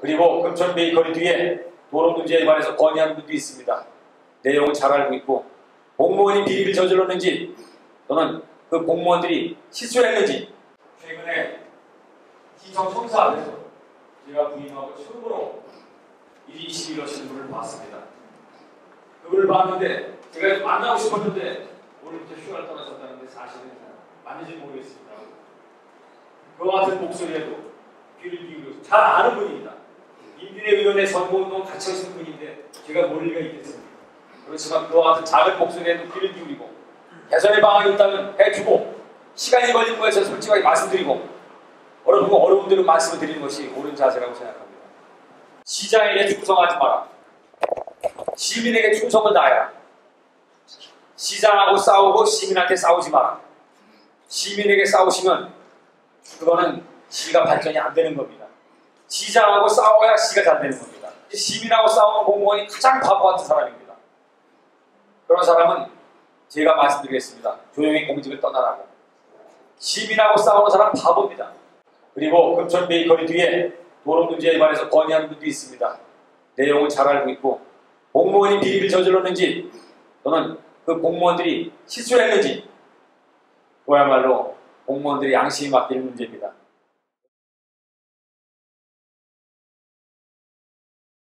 그리고 금천 베이커리 뒤에 도로 문제에 관해서 건의하는 분도 있습니다. 내용은 잘 알고 있고 공무원이 비리를 저질렀는지 또는 그 공무원들이 실수했는지 최근에 시청 청사 앞에서 제가 부임하고 처음으로 1위 21호 신분을 봤습니다. 그걸 봤는데 제가 만나고 싶었는데 오늘부터 휴가를 떠나셨다는데 사실은 맞는지 모르겠습니다. 그와 같은 목소리에도 귀를 기울여서 잘 아는 분입니다. 인민의위원회 선거운동 같이 하신 분인데 제가 모를 리가 있겠습니까? 그렇지만 그와 같은 작은 목소리에도 귀를 기울이고 개선의 방안이 있다면 해주고 시간이 걸린 거에 서 솔직하게 말씀드리고 거 어려운 대로 말씀을 드리는 것이 옳은 자세라고 생각합니다. 시장에게 충성하지 마라. 시민에게 충성을 다해라. 시장하고 싸우고 시민한테 싸우지 마라. 시민에게 싸우시면 그거는 시가 발전이 안 되는 겁니다. 시장하고 싸워야 시가 잘 되는 겁니다. 시민하고 싸우는 공무원이 가장 바보 같은 사람입니다. 그런 사람은 제가 말씀드리겠습니다. 조용히 공직을 떠나라고. 시민하고 싸우는 사람은 바보입니다. 그리고 금천 베이커리 뒤에 도로 문제에 관해서 건의하는 분도 있습니다. 내용은 잘 알고 있고 공무원이 비리를 저질렀는지 또는 그 공무원들이 실수했는지 그야말로 공무원들이 양심이 맡기는 문제입니다.